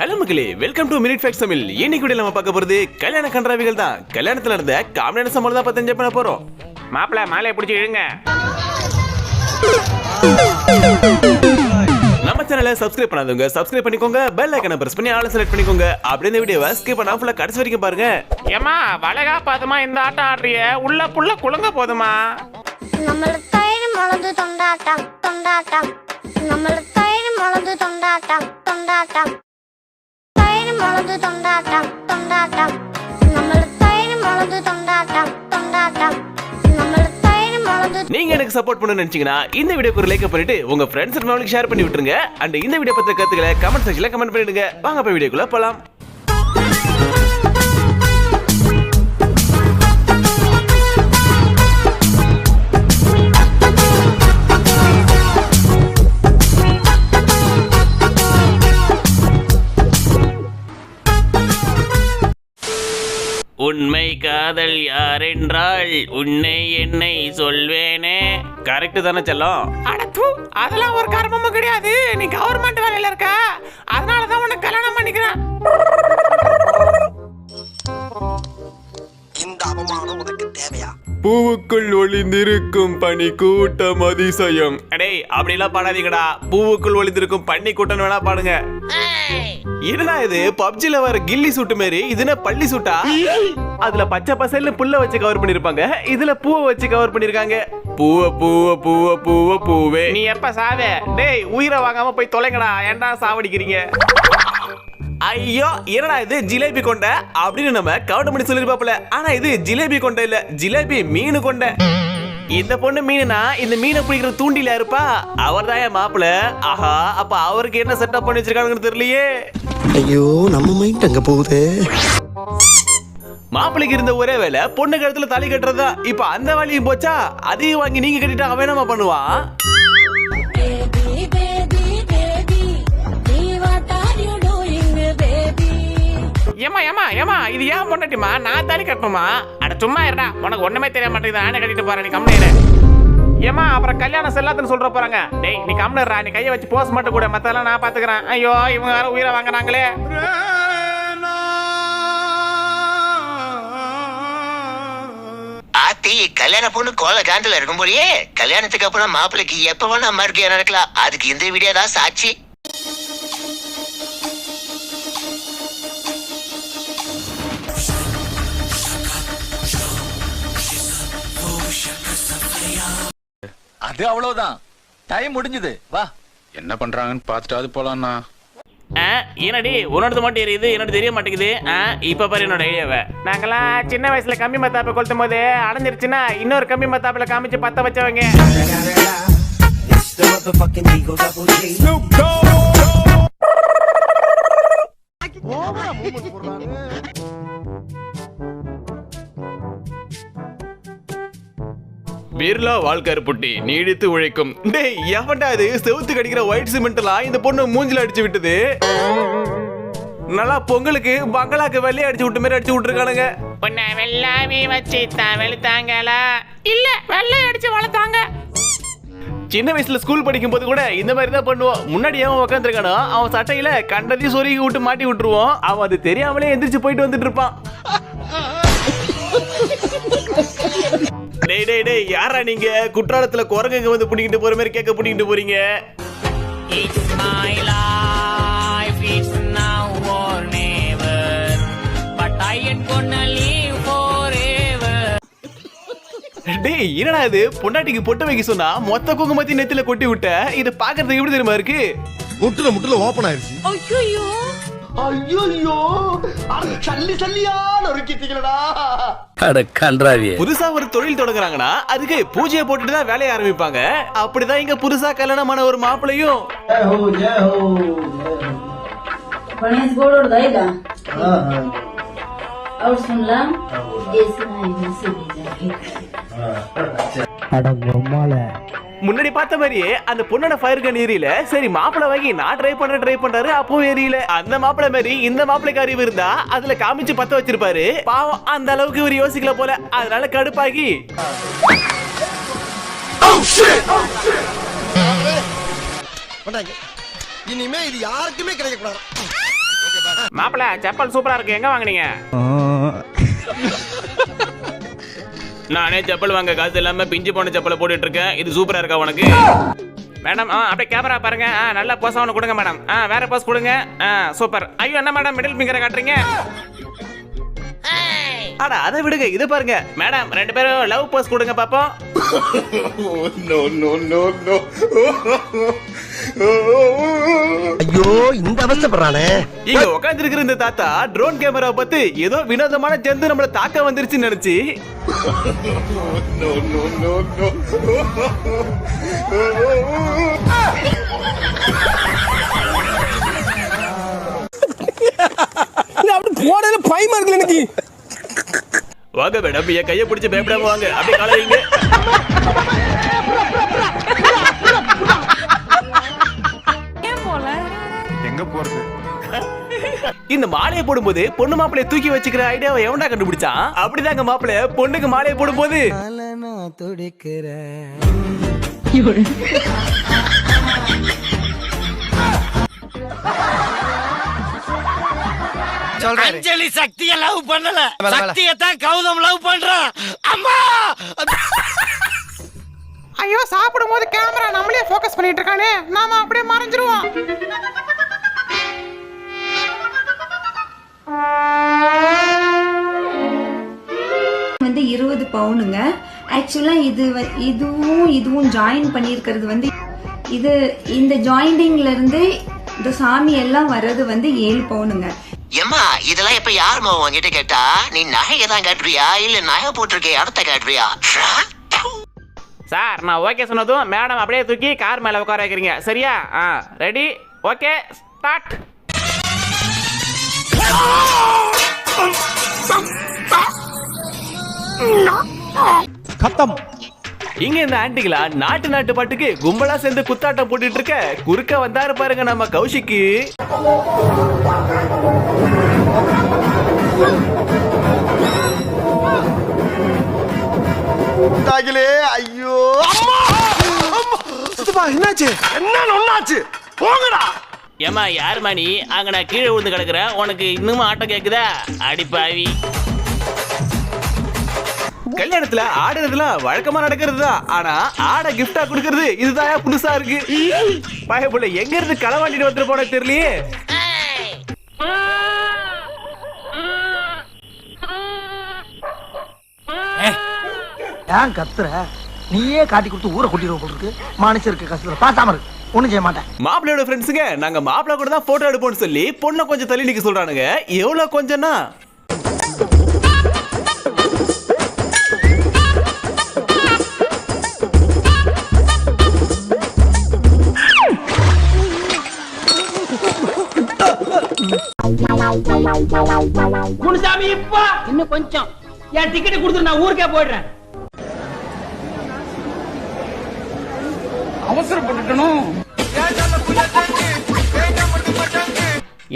Hello மக்களே. Welcome to minute facts Tamil. இன்னைக்கு கூட நம்ம பார்க்க போகிறது கல்யாண கன்றாவிகள் தான். கல்யாணத்துல இருந்த காமெடியான சம்பளம் தான் பார்த்து பண்ண போகிறோம் மாப்பிள்ள மாலையை பிடிச்சி எழுங்க நம்ம சேனலை சப்ஸ்கிரைப் பண்ணாதவங்க சப்ஸ்கிரைப் பண்ணிக்கோங்க. பெல் ஐக்கனை பிரஸ் பண்ணி ஆளை செலக்ட் பண்ணிக்கோங்க. அப்படியே இந்த வீடியோவை ஸ்கிப் பண்ணா ஃபுல்லா கடைசி வரைக்கும் பாருங்க. ஏமா வளகா பாதுமா இந்த ஆட்டம் ஆடுறிய? உள்ள புள்ள குழங்க போதுமா? நம்மள தயிர் முளந்து தொண்டாட்டம் தொண்டாட்டம். நம்மள தயிர் முளந்து தொண்டாட்டம். തൊണ്ടാട്ടം തൈര് മുളക് തൊണ്ടാട്ടം തൊണ്ടാട്ടം നമ്മൾ തൈര് മുളക് തൊണ്ടാട്ടം തൊണ്ടാട്ടം നമ്മൾ തൈര് മുളക് நீங்க எனக்கு சப்போர்ட் பண்ணணும்னு நினைச்சீங்கன்னா இந்த வீடியோக்கு ஒரு லைக் பண்ணிட்டு உங்க ஃப்ரெண்ட்ஸ் அண்ட் ஃபேமிலிக்கு ஷேர் பண்ணி விட்டுருங்க அண்ட் இந்த வீடியோ பத்திர கருத்துக்களை கமெண்ட் செக்ஷன்ல கமெண்ட் பண்ணிடுங்க வாங்க போய் வீடியோக்குள்ள போலாம் உண்மை காதல் யாரென்றால் உன்னை என்னை சொல்வேனே. கரெக்ட் தானே செல்லம்? அடத்து அதெல்லாம் ஒரு கர்மமும் கிடையாது. நீ கவர்மெண்ட் வேலையில இருக்க. அதனால தான் உனக்கு கல்யாணம் பண்ணிக்கிறேன். இந்த அவமானம் உனக்கு தேவையா? பூவுக்குள் ஒளிந்திருக்கும் பனி கூட்டம் அதிசயம். அடே அப்படிலாம் பாடாதீங்கடா. பூவுக்குள் ஒளிந்திருக்கும் பனி கூட்டம் வேணா பாடுங்க. என்னடா இது? பப்ஜில வர கில்லி சூட்டு மாதிரி இது என்ன பள்ளி சூட்டா? அதுல பச்சை பசல்ல புல்ல வச்சு கவர் பண்ணிருப்பாங்க. இதுல பூவை வச்சு கவர் பண்ணிருக்காங்க. பூவ பூவ பூவ பூவ பூவே. நீ எப்ப சாவே? டேய் உயிரை வாங்காம போய் தொலைங்கடா. ஏன்டா சாவடிக்கிறீங்க? ஐயோ என்னடா இது? ஜிலேபி கொண்ட அப்படின்னு நம்ம கவுண்ட் பண்ணி சொல்லிருப்பாப்ல ஆனா இது ஜிலேபி கொண்ட இல்ல ஜிலேபி மீன் கொண்ட. இந்த பொண்ணு மீனுனா இந்த மீனை பிடிக்கிற தூண்டில இருப்பா? அவர் தான் மாப்பிள ஆஹா அப்ப அவருக்கு என்ன செட்டப் பண்ணி வச்சிருக்காங்கன்னு தெரியலையே. ஐயோ நம்ம மைண்ட் அங்க போகுது. மாப்பிளைக்கு இருந்த ஒரே வேலை பொண்ணு கழுத்துல தலை கட்டுறதா இப்ப அந்த வேலையும் போச்சா? அதையும் வாங்கி நீங்க கட்டிட்டு அவன் என்னமா பண்ணுவான் ஏமா ஏமா ஏமா இது ஏன் பொண்டாட்டிமா நான் தாலி கட்டணுமா? அட சும்மா இருடா. உனக்கு ஒண்ணுமே தெரிய மாட்டேங்குது. நானே கட்டிட்டு போறேன். நீ கம்முனு ஏமா அப்புறம் கல்யாணம் செல்லாதுன்னு சொல்ற போறாங்க. டேய் நீ கம்முனுறா நீ கையை வச்சு போஸ் மட்டும் கூட. மத்தெல்லாம் நான் பாத்துக்கிறேன். ஐயோ இவங்க வேற உயிரை வாங்குறாங்களே. ஆத்தி கல்யாண பொண்ணு கோல காண்டில் இருக்கும் போலயே. கல்யாணத்துக்கு அப்புறம் மாப்பிள்ளைக்கு எப்ப வேணா மறுக்கையா நடக்கலாம். அதுக்கு இந்த வீடியோ தான் சாட்சி. அது அவ்வளவுதான். டைம் முடிஞ்சது. வா. என்ன பண்றாங்கன்னு பார்த்துட்டாவது போலாம்ண்ணா. என்னடி? உன்னோடது மட்டும் எரியுது என்னோட தெரிய மாட்டேங்குது. ஆ, இப்ப பாரு என்னோட ஐடியாவை நாங்கெல்லாம் சின்ன வயசுல கம்மி மத்தாப்பை கொளுத்தும் போது அடைஞ்சிருச்சுன்னா இன்னொரு கம்மி மத்தாப்புல காமிச்சு பத்த வச்சவங்க. பிர்லா வாழ்க்கை புட்டி நீடித்து உழைக்கும். டேய் எவன்டா இது? செவுத்து கடிக்கிற ஒயிட் சிமெண்ட் எல்லாம் இந்த பொண்ணு மூஞ்சில அடிச்சு விட்டது. நல்லா பொங்கலுக்கு பங்களாக்கு வெள்ளைய அடிச்சு விட்ட மாதிரி அடிச்சு விட்டுருக்கானுங்க. உன்னை வெள்ளாவி வச்சு தான் வெளுத்தாங்களா? இல்ல வெள்ளை அடிச்சு வளர்த்தாங்க. சின்ன வயசுல ஸ்கூல் படிக்கும் போது கூட இந்த மாதிரி தான் பண்ணுவோம் முன்னாடி அவன் உட்காந்துருக்கானோ அவன் சட்டையில கண்டதையும் சொருகி விட்டு மாட்டி விட்டுருவோம் அவன் அது தெரியாமலே எந்திரிச்சு போயிட்டு வந்துட்டு இருப்பான். டேய் டேய் டேய் யாரா நீங்க? குற்றாலத்துல குரங்குங்க வந்து புடிக்கிட்டு போற மாதிரி கேட்க புடிக்கிட்டு போறீங்க? Ain't gonna live forever. டேய் என்னடா இது? பொண்டாட்டிக்கு பொட்டு வைக்க சொன்னா மொத்த குங்குமத்தையும் நெத்தில கொட்டி விட்ட? இது பாக்குறதுக்கு எப்படி தெரியுமா இருக்கு? முட்டுல முட்டுல ஓபன் ஆயிருச்சு. ஐயோ ஐயோ சல்லி சல்லியா நொறுக்கிட்டீங்களடா புதுசா ஒரு தொழில் தொடங்குறாங்கன்னா அதுக்கு பூஜையை போட்டுட்டு தான் வேலையை ஆரம்பிப்பாங்க. அப்படிதான் இங்க புதுசா கல்யாணமான ஒரு மாப்பிளையும் முன்னாடி பார்த்த மாதிரியே அந்த பொண்ணோட ஃபயர் கன் எரியல சரி மாப்பிளை வாங்கி நான் ட்ரை பண்ற ட்ரை பண்றாரு அப்பவும் எரியல அந்த மாப்பிளை மாதிரி இந்த மாப்பிளைக்கு அறிவு இருந்தா அதுல காமிச்சு பத்த வச்சிருப்பாரு. பாவம் அந்த அளவுக்கு இவர் யோசிக்கல போல. அதனால கடுப்பாகி. பண்ணாங்க இனிமே இது யாருக்குமே கிடைக்க கூடாது மாப்பிள செப்பல் சூப்பரா இருக்கு. எங்க வாங்குனீங்க? நானே செப்பல் வாங்க காசு இல்லாம பிஞ்சு போன செப்பலை போட்டுட்டு இருக்கேன். இது சூப்பரா இருக்கா உனக்கு? மேடம் ஆ அப்படியே கேமரா பாருங்க. ஆ நல்ல போஸ் ஒன்று கொடுங்க மேடம். ஆ வேற போஸ் கொடுங்க. ஆ சூப்பர். ஐயோ என்ன மேடம் மிடில் ஃபிங்கரை காட்டுறீங்க? அட அதை விடுங்க. இது பாருங்க. மேடம் ரெண்டு பேரும் லவ் போஸ் கொடுங்க பாப்போம். ஐயோ இந்த அவஸ்தப்படுறானே இங்க உட்கார்ந்து இந்த தாத்தா ட்ரோன் கேமரா பார்த்து ஏதோ வினோதமான ஜந்து நம்மள தாக்க வந்துருச்சுன்னு நினைச்சு. அப்படி போடல பயமா இருக்குல்ல எனக்கு வாங்க மேடம் என் கையை பிடிச்சு பயப்படாம வாங்க. அப்படியே கால வைங்க இந்த மாலையை போடும்போது பொண்ணு மாப்பிளைய தூக்கி வச்சுக்கிற ஐடியாவை எவன்டா கண்டுபிடிச்சான் அப்படிதாங்க மாப்பிளை பொண்ணுக்கு மாலையை போடும்போது. அஞ்சலி சக்திய லவ் பண்ணல. சக்திய தான் கௌதம் லவ் பண்றான் அம்மா! ஐயோ சாப்பிடும் போது கேமரா நம்மளே ஃபோக்கஸ் பண்ணிட்டு இருக்கானே. நாம அப்படியே மறைஞ்சிருவோம். வந்து இருபது பவுனுங்க. ஆக்சுவலா இது வ- இதுவும் இதுவும் ஜாயின் பண்ணியிருக்கிறது வந்து இது இந்த ஜாயிண்டிங்ல இருந்து இந்த சாமி எல்லாம் வர்றது வந்து ஏழு பவுனுங்க. ஏம்மா இதெல்லாம் இப்ப யாரும்மா உங்ககிட்ட கேட்டா? நீ நகையை தான் காட்டுறியா? இல்ல நகை போட்டிருக்க இடத்த காட்டுறியா? சார் நான் ஓகே சொன்னதும் மேடம் அப்படியே தூக்கி கார் மேல உட்கார வைக்கிறீங்க. சரியா? ஆ ரெடி? Okay start. கத்தம். இங்க இந்த ஆண்டிகளா நாட்டு நாட்டு பாட்டுக்கு கும்பலா சேர்ந்து குத்தாட்டம் போட்டுட்டு இருக்க குறுக்க வந்தாரு பாருங்க நம்ம கௌஷிக்கு தாகிலே ஐயோ அம்மா! என்னாச்சு? என்ன ஒண்ணாச்சு போங்கடா! ஏமா யாருமா நீ அங்க நான் கீழே விழுந்து கிடக்குறேன். உனக்கு இன்னும் ஆட்டம் கேக்குதா? அடிப்பாவி கல்யாணத்துல ஆடுறதுலாம் வழக்கமா நடக்கிறது தான் ஆனா ஆட கிஃப்டா கொடுக்கறது இதுதான் புதுசா இருக்கு. பயப்புள்ள எங்க இருந்து களவாண்டிட்டு வந்துட்டு போன தெரியலையே. ஏன் கத்துற? நீயே காட்டி கொடுத்து ஊரை கூட்டிடுவோம் போல இருக்கு. மனுஷருக்கு கஷ்டத்துல பாசாம இருக்கு. ஒண்ணும் செய்ய மாட்டேன். மாப்பிள்ளையோட ஃப்ரெண்ட்ஸுங்க நாங்க மாப்பிள்ளை கூட தான் போட்டோ எடுப்போம்னு சொல்லி பொண்ணை கொஞ்சம் தள்ளி நிக்க சொல்றானுங்க. எவ்வளவு கொஞ்சம்னா? குருசாமி இப்பா. இன்னும் கொஞ்சம். என் டிக்கெட் கொடுத்துரு நான் ஊருக்கே போயிடுறேன். அவசரப்பட்டுட்டனும்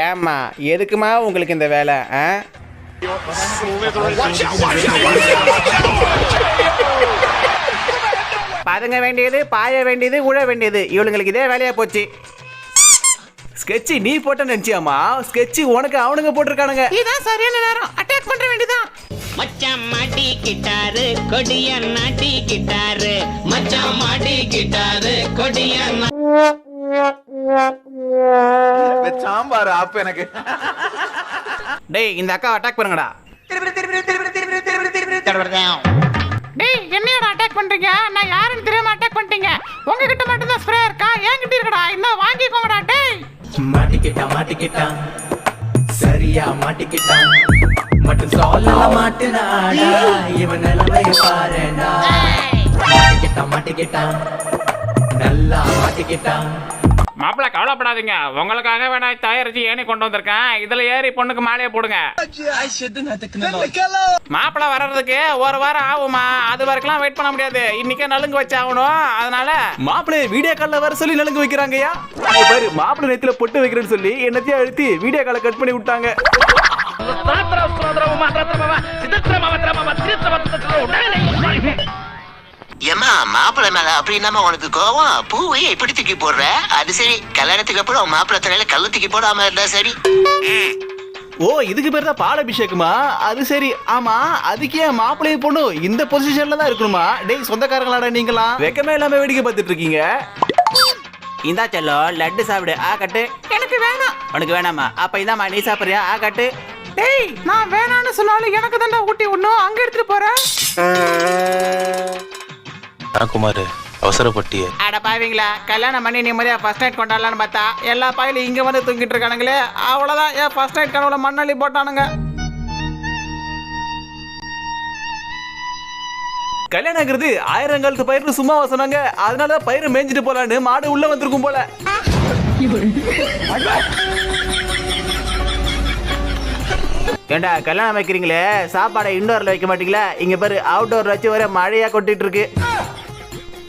ஏம்மா எதுக்குமா உங்களுக்கு இந்த வேலை ஆ? பதுங்க வேண்டியது பாய வேண்டியது உழ வேண்டியது இவளுங்களுக்கு இதே வேலையா போச்சு. ஸ்கெட்ச் நீ போட்ட நினைச்சியாமா ஸ்கெட்ச் உனக்கு அவனுங்க போட்டிருக்கானுங்க. இதான் சரியான நேரம். அட்டாக் பண்ற வேண்டியதான் மச்சான் மாட்டி கிட்டாரு கொடிய நாட்டி கிட்டாரு. மச்சான் மாட்டி கிட்டாரு கொடிய சாம்பார் ஆப்பு எனக்கு. டேய் இந்த அக்கா அட்டாக் பண்ணுங்கடா. டேய் என்னையோட அட்டாக் பண்றீங்க? நான் யாருன்னு தெரியாம அட்டாக் பண்ணிட்டீங்க. உங்ககிட்ட மட்டும் தான் ஸ்ப்ரே இருக்கா? என்கிட்ட இருக்கடா இன்னும் டேய் மாட்டிக்கிட்டான் மாட்டிக்கிட்டான் சரியா மாட்டிக்கிட்டான் மட்டும் சொல்ல மாட்டினாடா இவன் நிலைமைய பாருடா. மாட்டிக்கிட்டான் மாட்டிக்கிட்டான் நல்லா மாட்டிக்கிட்டான் மாப்பிள்ள கவலைப்படாதீங்க உங்களுக்காக வேணா தயாரிச்சு ஏணி கொண்டு வந்திருக்கேன் இதுல ஏறி பொண்ணுக்கு மாலையை போடுங்க மாப்பிள்ள வர்றதுக்கு ஒரு வாரம் ஆகுமா அது வரைக்கும் வெயிட் பண்ண முடியாது இன்னைக்கே நலுங்கு வச்சாகணும் அதனால மாப்பிள்ளை வீடியோ கால்ல வர சொல்லி நலுங்கு வைக்கிறாங்கய்யா பாரு மாப்பிள்ளை நேத்துல பொட்டு வைக்கிறேன்னு சொல்லி என்னத்தையும் அழுத்தி வீடியோ காலை கட் பண்ணி விட்டாங்க ஏம்மா மாப்பிள்ளை மேல அப்படி என்னம்மா உனக்கு கோவம்? பூவை எப்படி தூக்கி போடுற? அது சரி கல்யாணத்துக்கு அப்புறம் மாப்பிள்ளை தலையில கல்லு தூக்கி போடாம இருந்தா சரி. ஓ இதுக்கு பேர் தான் பாலாபிஷேகமா? அது சரி. ஆமா அதுக்கு ஏன் மாப்பிள்ளை பொண்ணு இந்த பொசிஷன்ல தான் இருக்கணுமா? டேய் சொந்தக்காரங்களாடா நீங்களாம். வெக்கமே இல்லாம வேடிக்கை பார்த்துட்டு இருக்கீங்க. இந்தா செல்லம் லட்டு சாப்பிடு ஆ கட்டு. எனக்கு வேணாம். உனக்கு வேணாமா? அப்ப இந்தாம்மா நீ சாப்பிடுறியா? ஆ கட்டு. டேய் நான் வேணாம்னு சொன்னாலும் எனக்கு தான்டா ஊட்டி ஒண்ணும் அங்க எடுத்துட்டு போறேன் குமார் அவசரப்பட்டிய. அட பாவீங்களா? கல்யாணம் பண்ணி நிம்மதியா ஃபர்ஸ்ட் நைட் கொண்டாடலாம்னு பார்த்தா எல்லா பாயிலும் இங்க வந்து தூங்கிட்டு இருக்கானுங்களே அவ்வளவுதான். ஏன் ஃபர்ஸ்ட் நைட் கனவுல மண்ணள்ளி போட்டானுங்க? கல்யாணம் ஆகுறது ஆயிரம் காலத்து பயிர்னு சும்மா சொன்னாங்க. அதனால தான் பயிரை மேய்ஞ்சிட்டு போலான்னு மாடு உள்ள வந்திருக்கும் போல. ஏண்டா கல்யாணம் வைக்கிறீங்களே? சாப்பாடை இன்டோர்ல வைக்க மாட்டீங்களா? இங்க பாரு அவுட்டோர்ல வச்சு ஒரே மழையா கொட்டிட்டு இருக்கு.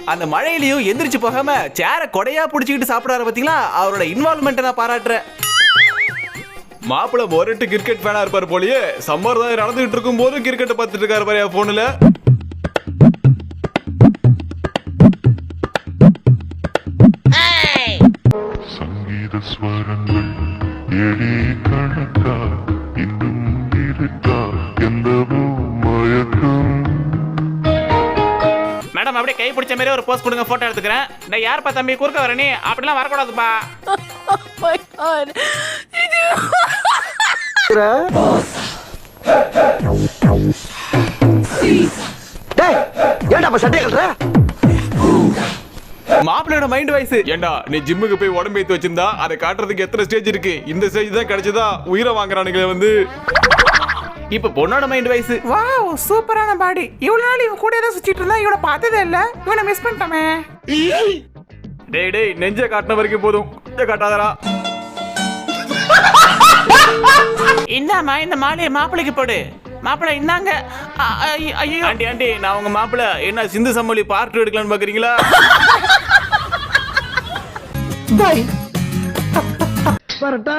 அந்த மழையிலயும் எந்திரிச்சு போகாம சேர கொடையா புடிச்சுக்கிட்டு சாப்பிடாரு பாத்தீங்களா? அவரோட இன்வால்மெண்ட் நான் பாராட்டுறேன். மாப்பிள்ள மொரட்டு கிரிக்கெட் ஃபேனா இருப்பாரு போலயே. சம்மர்தாயம் நடந்துகிட்டு இருக்கும் போது கிரிக்கெட் பார்த்துட்டு இருக்காரு பாரு போன்ல கை பிடிச்ச மாதிரி ஒரு போஸ்ட் கொடுங்க போட்டோ எடுத்துக்கிறேன். நான் யார்ப்பா தம்பி குறுக்க வர நீ? அப்படிலாம் வரக்கூடாதுப்பா. டேய் ஏன்டா சட்டையை கட்டுற? மைண்ட் வாய்ஸ் ஏண்டா நீ ஜிம்முக்கு போய் உடம்பு ஏத்தி வச்சிருந்தா அதை காட்டுறதுக்கு எத்தனை ஸ்டேஜ் இருக்கு? இந்த ஸ்டேஜ் தான் கிடைச்சதா? உயிரை வாங்குறானுங்களே வந்து. இப்ப பொண்ணோட மைண்ட் வாய்ஸ் வாவ் சூப்பரான பாடி இவ்வளவு நாள் இவன் கூட ஏதோ சுத்திட்டு இருந்தா இவனை பார்த்ததே இல்ல. இவனை மிஸ் பண்ணிட்டோமே. டேய் டேய் நெஞ்ச காட்டின வரைக்கும் போதும். நெஞ்ச காட்டாதடா. இந்தாம்மா இந்த மாலையை மாப்பிளைக்கு போடு. மாப்பிள்ளை இந்தாங்க. ஐயோ. ஆண்டி ஆண்டி நான் உங்க மாப்பிள்ள என்ன சிந்து சம்மொழி பார்ட் எடுக்கலாம்னு பாக்குறீங்களா? வரட்டா.